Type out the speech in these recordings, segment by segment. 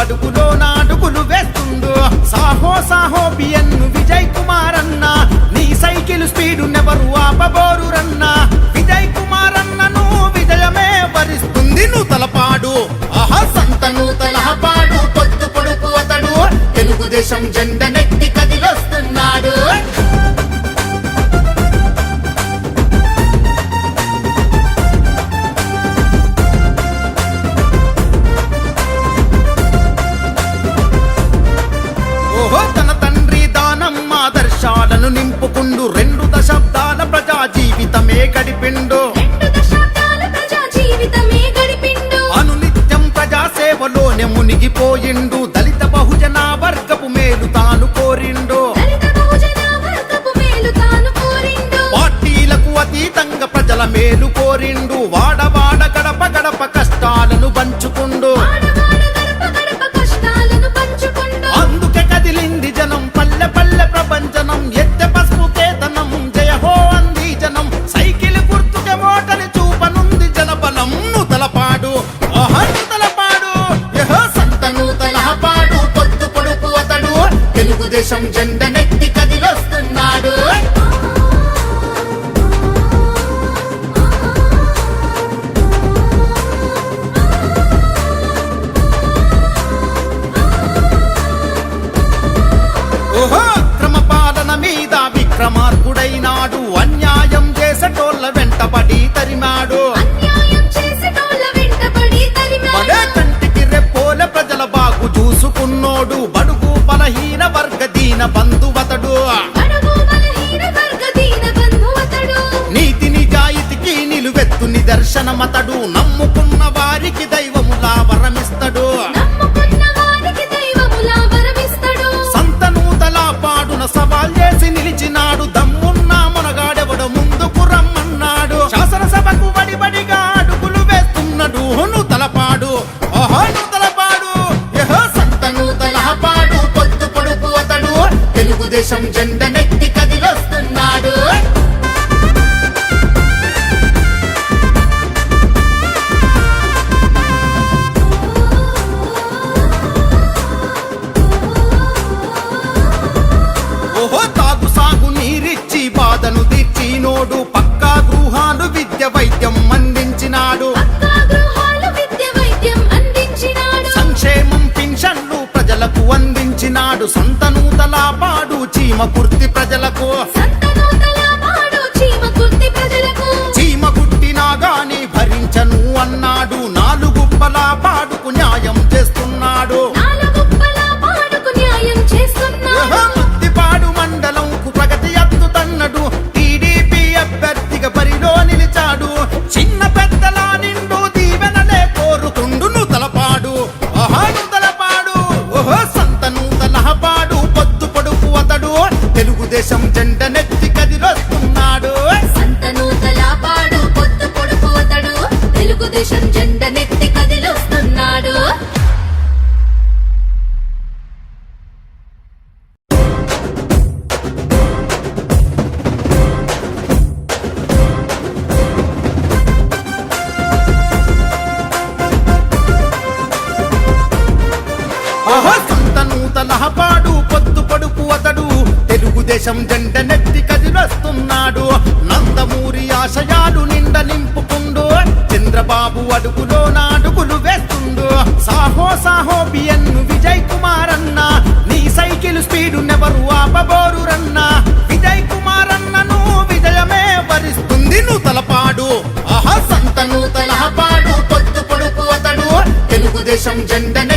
అడుగులో నాడుగులు వేస్తుండు. సాహో సాహో బిఎన్ విజయ్ కుమార్ అన్న నీ సైకిల్ స్పీడు నెవరు ఆపబోరు రన్న విజయ్ కుమార్ అన్నను విజయమే వరిస్తుంది నువ్వు తలపాడు ఆహా సంతను తలపాడు పొత్తు పొడుపు అతడు. తెలుగుదేశం జెండా వారికి దైవములా వరమిస్తాడు. పాడు సంత నూతలా పాడు చీమ కుర్తి ప్రజలకు. చీమ కుట్టినా గాని భరించను అన్నాడు. దేశం జంట నెత్తి కదిలొస్తున్నాడు. నందమూరి ఆశయాలు నిండ నింపుకుండు. చంద్రబాబు అడుగులో నాడుగులు వేస్తుండు. సాహో సాహో బియన్ను విజయ్ కుమార్ అన్న నీ సైకిల్ స్పీడు నెవరు ఆపబోరు రన్న విజయ్ కుమార్ అన్నను విజయమే వరిస్తుంది నువ్వు తలపాడు. ఆహా సంతను పాడు పొత్తు పొడుపు అతడు. తెలుగుదేశం జెండనే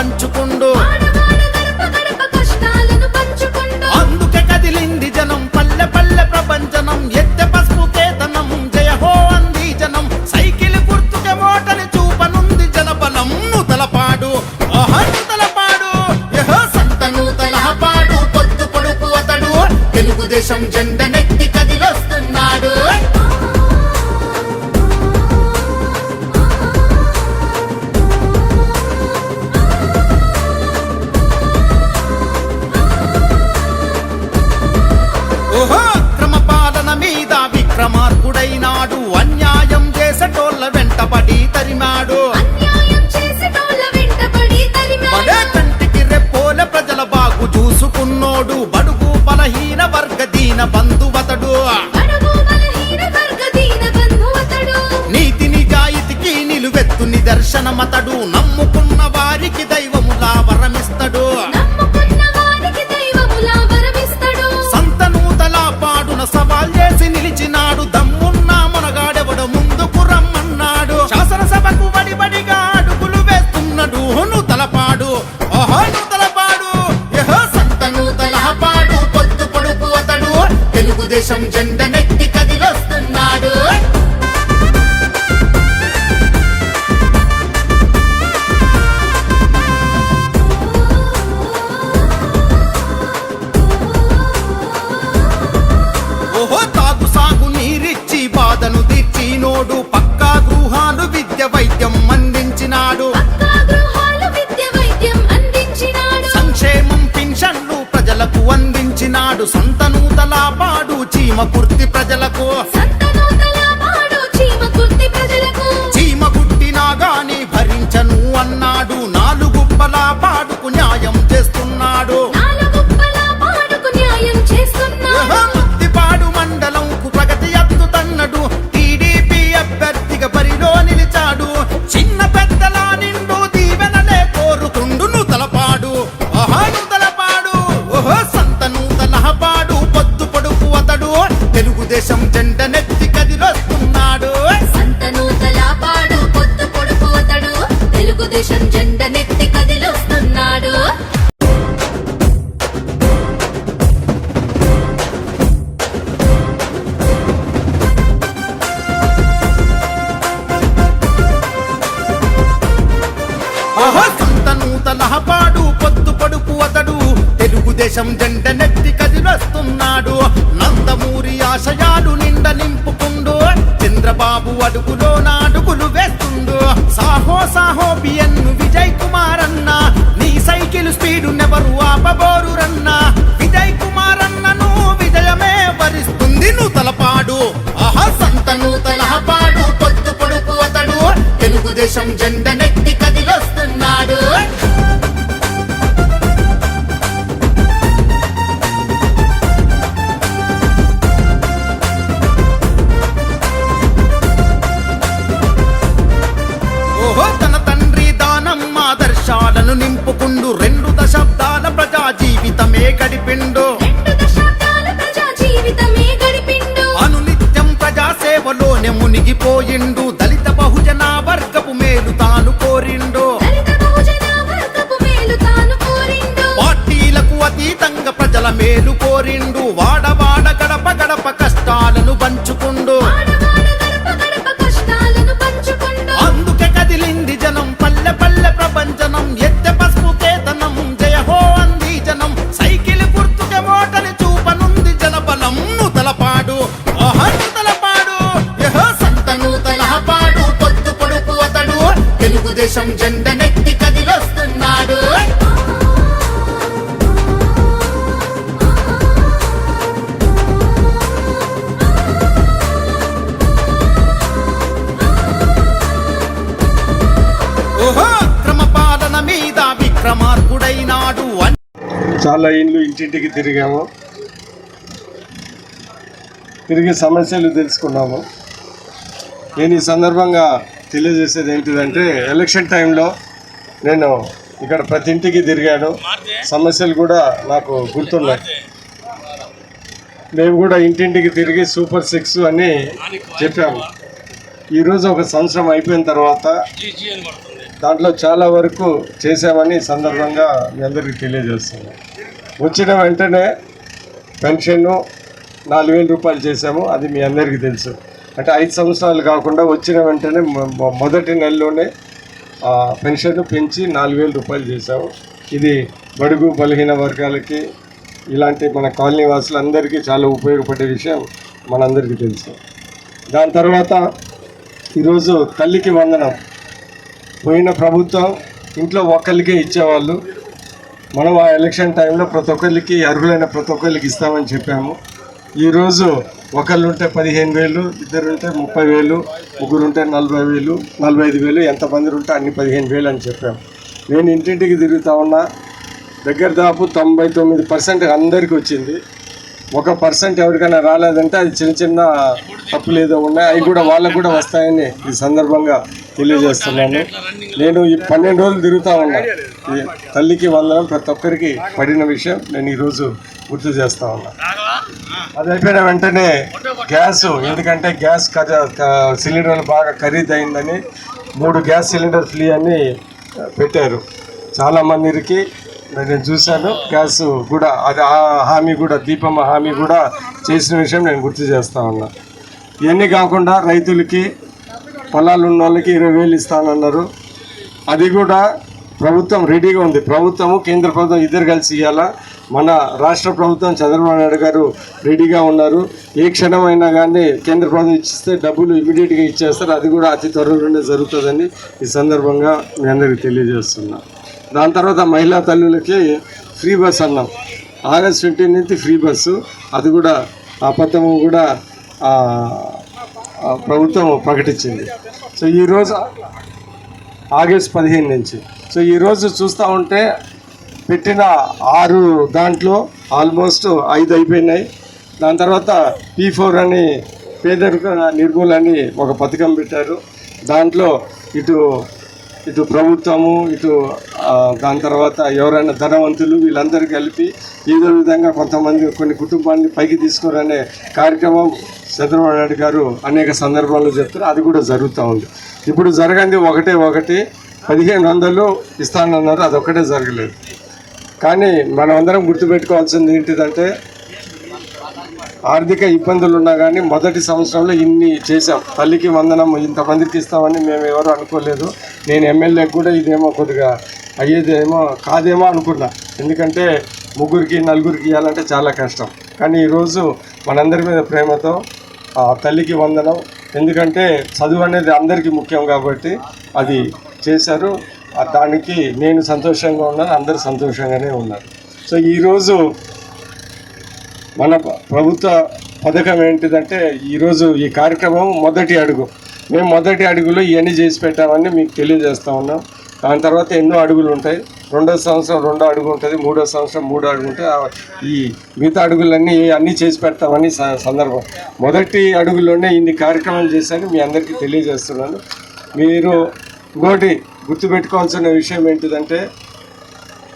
పంచు బలహీన బంధువతడు. నీతి నిజాయితీకి నిలువెత్తు నిదర్శనమతడు. నమ్ముకున్న వారికి దైవములా వరమిస్తడు. నాడు సంత పాడు చీమ కుర్తి ప్రజలకు. అడుగులో నాడుగులు వేస్తుండు. సాహో సాహో బిఎన్ విజయ్ కుమార్ అన్న నీ సైకిల్ స్పీడు నెవరు ఆపబోరురన్న. విజయ్ కుమార్ అన్నను విజయమే వరిస్తుంది నువ్వు తలపాడు ఆహా నూతల పాడు పొత్తు పొడుపు అతడు. తెలుగుదేశం జెండను కోసం జెండనెత్తి కదిలొస్తున్నాడు. చాలా ఇండ్లు ఇంటింటికి తిరిగాము. తిరిగి సమస్యలు తెలుసుకున్నాము. నేను ఈ సందర్భంగా తెలియజేసేది ఏంటిదంటే ఎలక్షన్ టైంలో నేను ఇక్కడ ప్రతి ఇంటికి తిరిగాను. సమస్యలు కూడా నాకు గుర్తున్నాయి. మేము కూడా ఇంటింటికి తిరిగి సూపర్ సిక్స్ అని చెప్పాము. ఈరోజు ఒక సంవత్సరం అయిపోయిన తర్వాత దాంట్లో చాలా వరకు చేసామని సందర్భంగా మీ అందరికీ తెలియజేస్తుంది వచ్చిన వెంటనే పెన్షన్ నాలుగు వేల రూపాయలు చేశాము అది మీ అందరికీ తెలుసు. అంటే ఐదు సంవత్సరాలు కాకుండా వచ్చిన వెంటనే మొదటి నెలలోనే పెన్షన్ పెంచి నాలుగు వేల రూపాయలు చేశాము. ఇది బడుగు బలహీన వర్గాలకి ఇలాంటి మన కాలనీ వాసులందరికీ చాలా ఉపయోగపడే విషయం మనందరికీ తెలుసు. దాని తర్వాత ఈరోజు తల్లికి వందనం. పోయిన ప్రభుత్వం ఇంట్లో ఒక్కరికే ఇచ్చేవాళ్ళు. మనం ఆ ఎలక్షన్ టైంలో ప్రతి ఒక్కరికి అర్హులైన ప్రతి ఒక్కరికి ఇస్తామని చెప్పాము. ఈరోజు ఒకళ్ళు ఉంటే పదిహేను వేలు ఇద్దరు ఉంటే ముప్పై వేలు ముగ్గురు ఉంటే నలభై వేలు నలభై ఐదు వేలు ఎంతమంది ఉంటే అన్ని పదిహేను వేలు అని చెప్పాం. నేను ఇంటింటికి తిరుగుతా ఉన్నా దగ్గర దాపు తొంభై తొమ్మిది పర్సెంట్ అందరికి వచ్చింది. ఒక పర్సెంట్ ఎవరికైనా రాలేదంటే అది చిన్న చిన్న తప్పులు ఏదో ఉన్నాయి అవి కూడా వాళ్ళకు కూడా వస్తాయని ఈ సందర్భంగా తెలియజేస్తున్నాను. నేను ఈ పన్నెండు రోజులు తిరుగుతా ఉన్నా. ఈ తల్లికి వందనం ప్రతి ఒక్కరికి పడిన విషయం నేను ఈరోజు గుర్తు చేస్తా ఉన్నా. అది అయిపోయిన వెంటనే గ్యాస్ ఎందుకంటే గ్యాస్ సిలిండర్లు బాగా ఖరీదైందని మూడు గ్యాస్ సిలిండర్ ఫ్రీ అని పెట్టారు. చాలామందికి నేను చూశాను. గ్యాస్ కూడా అది ఆ హామీ కూడా దీపమ్మ హామీ కూడా చేసిన విషయం నేను గుర్తు చేస్తా ఉన్నా. ఇవన్నీ కాకుండా రైతులకి పొలాలు ఉన్న వాళ్ళకి ఇరవై వేలు ఇస్తానన్నారు. అది కూడా ప్రభుత్వం రెడీగా ఉంది. ప్రభుత్వము కేంద్ర ప్రభుత్వం ఇద్దరు కలిసి ఇవ్వాలా మన రాష్ట్ర ప్రభుత్వం చంద్రబాబు నాయుడు గారు రెడీగా ఉన్నారు. ఏ క్షణమైనా కానీ కేంద్ర ప్రభుత్వం ఇచ్చిస్తే డబ్బులు ఇమీడియట్గా ఇచ్చేస్తారు. అది కూడా అతి త్వరలోనే జరుగుతుందని ఈ సందర్భంగా మీ అందరికీ తెలియజేస్తున్నాను దాని తర్వాత మహిళా తల్లులకి ఫ్రీ బస్ అన్నాం. ఆగస్ట్ ఫిఫ్టీన్ నుంచి ఫ్రీ బస్సు అది కూడా ఆ పథకం కూడా ప్రభుత్వం ప్రకటించింది. సో ఈరోజు ఆగస్ట్ పదిహేను నుంచి. సో ఈరోజు చూస్తూ ఉంటే పెట్టిన ఆరు దాంట్లో ఆల్మోస్ట్ ఐదు అయిపోయినాయి. దాని తర్వాత పీ ఫోర్ అని పేదరిక నిర్మూలని అని ఒక పథకం పెట్టారు. దాంట్లో ఇటు ఇటు ప్రభుత్వము ఇటు దాని తర్వాత ఎవరైనా ధనవంతులు వీళ్ళందరూ కలిపి ఏదో విధంగా కొంతమంది కొన్ని కుటుంబాన్ని పైకి తీసుకురనే కార్యక్రమం చంద్రబాబు నాయుడు గారు అనేక సందర్భాల్లో చెప్తారు అది కూడా జరుగుతూ ఉంది. ఇప్పుడు జరగంది ఒకటే ఒకటి. పదిహేను వందలు ఇస్తానన్నారు. అది ఒకటే జరగలేదు. కానీ మనం అందరం గుర్తుపెట్టుకోవాల్సింది ఏంటిదంటే ఆర్థిక ఇబ్బందులు ఉన్నా కానీ మొదటి సంవత్సరంలో ఇన్ని చేసాం తల్లికి వందనం ఇంతమందికి ఇస్తామని మేము ఎవరు అనుకోలేదు. నేను ఎమ్మెల్యేకి కూడా ఇదేమో కొద్దిగా అయ్యేదేమో కాదేమో అనుకున్నా. ఎందుకంటే ముగ్గురికి నలుగురికి ఇవ్వాలంటే చాలా కష్టం. కానీ ఈరోజు మనందరి మీద ప్రేమతో తల్లికి వందనం. ఎందుకంటే చదువు అనేది అందరికీ ముఖ్యం కాబట్టి అది చేశారు. దానికి నేను సంతోషంగా ఉన్నాను అందరు సంతోషంగానే ఉన్నారు. సో ఈరోజు మన ప్రభుత్వ పథకం ఏంటిదంటే ఈరోజు ఈ కార్యక్రమం మొదటి అడుగు. మేము మొదటి అడుగులో ఇవన్నీ చేసి పెట్టామని మీకు తెలియజేస్తా ఉన్నాం. దాని తర్వాత ఎన్నో అడుగులు ఉంటాయి. రెండో సంవత్సరం రెండో అడుగు ఉంటుంది. మూడో సంవత్సరం మూడో అడుగు ఉంటాయి ఈ మిగతా అడుగులన్నీ అన్నీ చేసి పెడతామని స- సందర్భం. మొదటి అడుగులోనే ఇన్ని కార్యక్రమాలు చేశాను మీ అందరికీ తెలియజేస్తున్నాను. మీరు ఇంకోటి గుర్తుపెట్టుకోవాల్సిన విషయం ఏంటిదంటే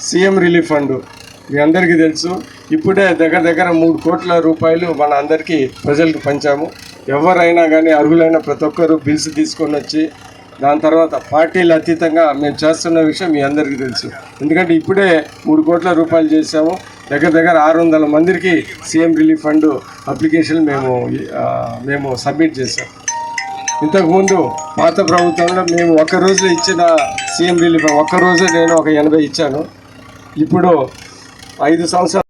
సీఎం రిలీఫ్ ఫండ్. మీ అందరికీ తెలుసు. ఇప్పుడే దగ్గర దగ్గర మూడు కోట్ల రూపాయలు మన అందరికీ ప్రజలకు పంచాము. ఎవరైనా కానీ అర్హులైన ప్రతి ఒక్కరు బిల్స్ తీసుకొని వచ్చి దాని తర్వాత పార్టీలు అతీతంగా మేము చేస్తున్న విషయం మీ అందరికీ తెలుసు. ఎందుకంటే ఇప్పుడే మూడు కోట్ల రూపాయలు చేసాము దగ్గర దగ్గర ఆరు వందల మందికి సీఎం రిలీఫ్ ఫండ్ అప్లికేషన్ మేము మేము సబ్మిట్ చేసాం ఇంతకుముందు పాత ప్రభుత్వంలో మేము ఒక్క రోజులో ఇచ్చిన సీఎం రిలీఫ్ ఒక్క రోజు నేను ఒక ఎనభై ఇచ్చాను. ఇప్పుడు ఐదు సంవత్సరాలు